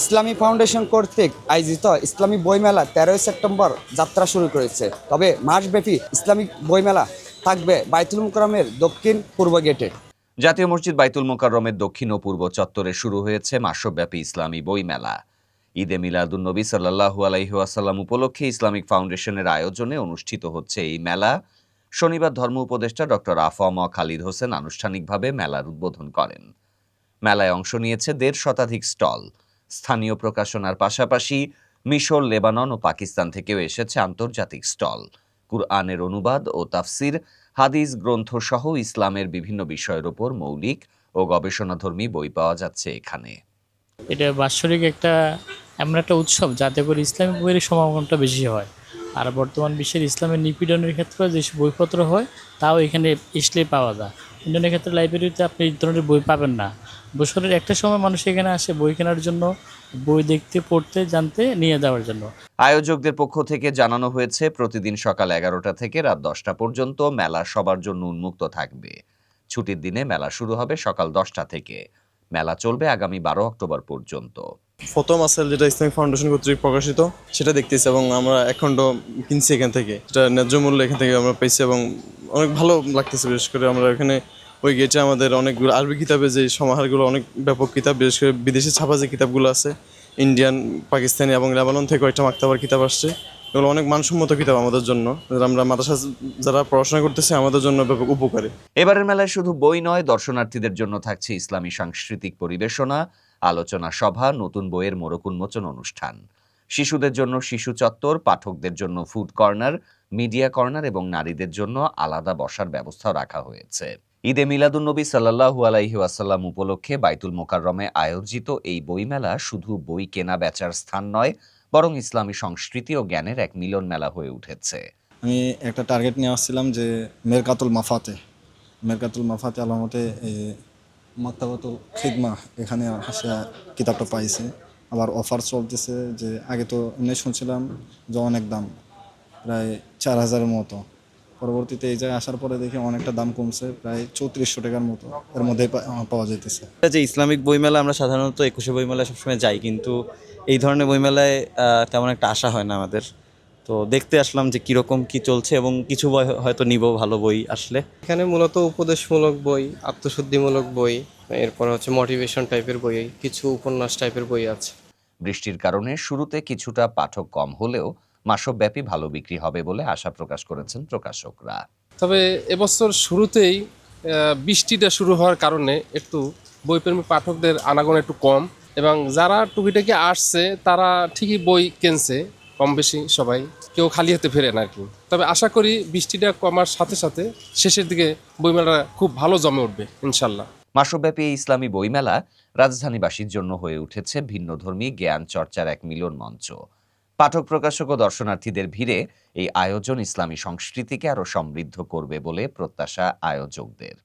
ইসলামী foundation কর্তৃক আয়োজিত ইসলামী বইমেলা তেরোই সেপ্টেম্বর যাত্রা শুরু করেছে। তবে মাসব্যাপী ইসলামিক বইমেলা থাকবে বাইতুল মুকরমের দক্ষিণ পূর্ব গেটে। জাতীয় মসজিদ বাইতুল মোকাররমের দক্ষিণ ও পূর্ব চত্বরে শুরু হয়েছে মাসব্যাপী ইসলামী বইমেলা। ঈদে মিলাদুন্নবী সাল্লাহু আলাইহাসাল্লাম উপলক্ষে ইসলামিক ফাউন্ডেশনের আয়োজনে অনুষ্ঠিত হচ্ছে এই মেলা। শনিবার ধর্ম উপদেষ্টা ডক্টর আফম খালিদ হোসেন আনুষ্ঠানিকভাবে মেলার উদ্বোধন করেন। মেলায় অংশ নিয়েছে দেড় শতাধিক স্টল। স্থানীয় প্রকাশনার পাশাপাশি মিশর, লেবানন ও পাকিস্তান থেকেও এসেছে আন্তর্জাতিক স্টল। কুরআনের অনুবাদ ও তাফসির, হাদিস গ্রন্থ সহ ইসলামের বিভিন্ন বিষয়ের ওপর মৌলিক ও গবেষণাধর্মী বই পাওয়া যাচ্ছে এখানে। এটা বাৎসরিক একটা, এমন একটা উৎসব, যাতে করে ইসলামিক বইয়ের সমাগমটা বেশি হয়। আর বর্তমান বিশ্বের ইসলামের নিপীড়নের ক্ষেত্রে যেসব বইপত্র হয়, তাও এখানে আসলে পাওয়া যায়। ইন্ডিয়ানের ক্ষেত্রে লাইব্রেরিতে আপনি এই ধরনের বই পাবেন না। বছরের একটা সময় মানুষ এখানে আসে বই কেনার জন্য, বই দেখতে, পড়তে, জানতে, নিয়ে যাওয়ার জন্য। আয়োজকদের পক্ষ থেকে জানানো হয়েছে, প্রতিদিন সকাল এগারোটা থেকে রাত দশটা পর্যন্ত মেলা সবার জন্য উন্মুক্ত থাকবে। ছুটির দিনে মেলা শুরু হবে সকাল দশটা থেকে। মেলা চলবে আগামী বারো অক্টোবর পর্যন্ত। প্রথম আসেল যেটা ইসলামিক ফাউন্ডেশন কর্তৃক প্রকাশিত, সেটা দেখতেছি এবং আমরা খণ্ড কিনছি এখান থেকে। যেটা ন্যায্য মূল্য এখান থেকে আমরা পেয়েছি এবং অনেক ভালো লাগতেছে, বিশেষ করে আমরা এখানে ওই গেটে আমাদের অনেকগুলো আরবি কিতাবে যে সমাহারগুলো, অনেক ব্যাপক কিতাব, বিশেষ করে বিদেশি ছাপা যে কিতাবগুলো আছে, ইন্ডিয়ান, পাকিস্তানি এবং লেবানন থেকে কয়েকটা মাক্তাবার কিতাব আসছে। এগুলো অনেক মানসম্মত কিতাব আমাদের জন্য। আমরা মাদ্রাসা যারা পড়াশোনা করতেছে, আমাদের জন্য ব্যাপক উপকারী। এবারের মেলায় শুধু বই নয়, দর্শনার্থীদের জন্য থাকছে ইসলামী সাংস্কৃতিক পরিবেশনা। আলোচনা সভা, নতুন বইয়ের মোড়ক উন্মোচন অনুষ্ঠান। শিশুদের জন্য শিশু চত্বর, পাঠকদের জন্য ফুড কর্নার মিডিয়া কর্নার এবং নারীদের জন্য আলাদা বসার ব্যবস্থা রাখা হয়েছে। ঈদে মিলাদুন্নবী সাল্লাহু আলাইহি ওয়াসাল্লাম উপলক্ষে বাইতুল মোকাররমে আয়োজিত এই বইমেলা শুধু বই কেনা বেচার স্থান নয়, বরং ইসলামী সংস্কৃতি ও জ্ঞানের এক মিলন মেলা হয়ে উঠেছে। আমি একটা টার্গেট নিয়ে আসছিলাম যে মেরকাতুল মাফাতে মেরকাতুল মাফাতে আলামতে মাক্তাবাতুল খিদমা এখানে আসে কিতাবটা পাইছে। আবার অফার চলতেছে যে আগে তো এমনি শুনছিলাম যে অনেক দাম, প্রায় চার হাজারের মতো। পরবর্তীতে এই জায়গায় আসার পরে দেখি অনেকটা দাম কমছে, প্রায় চৌত্রিশশো টাকার মতো। এর মধ্যে পাওয়া যাইতেছে। যে ইসলামিক বইমেলা, আমরা সাধারণত একুশে বইমেলায় সবসময় যাই, কিন্তু এই ধরনের বইমেলায় তেমন একটা আশা হয় না আমাদের। তো দেখতে আসলাম যে কীরকম কি চলছে এবং কিছু বই হয়তো নিব ভালো বই আসলে। এখানে মূলত উপদেশমূলক বই আত্মশুদ্ধিমূলক বই এরপর হচ্ছে মোটিভেশন টাইপের বই কিছু উপন্যাস টাইপের বই আছে। বৃষ্টির কারণে শুরুতে কিছুটা পাঠক কম হলেও মাসব্যাপী ভালো বিক্রি হবে বলে আশা প্রকাশ করেছেন প্রকাশকরা। তবে এবছর শুরুতেই বৃষ্টিটা শুরু হওয়ার কারণে একটু বইপ্রেমী পাঠকদের আনাগোনা একটু কম এবং যারা টুকিটাকি আসছে তারা ঠিকই বই কিনছে। কম বেশি সবাই কেউ খালি হাতে ফেরে না আর কি। তবে আশা করি বৃষ্টিটা কমার সাথে সাথে শেষের দিকে বইমেলাটা খুব ভালো জমে উঠবে, ইনশাল্লাহ। মাসব্যাপী এই ইসলামী বইমেলা রাজধানীবাসীর জন্য হয়ে উঠেছে ভিন্নধর্মী জ্ঞান চর্চার এক মিলন মঞ্চ। পাঠক প্রকাশক ও দর্শনার্থীদের ভিড়ে এই আয়োজন ইসলামী সংস্কৃতিকে আরও সমৃদ্ধ করবে বলে প্রত্যাশা আয়োজকদের।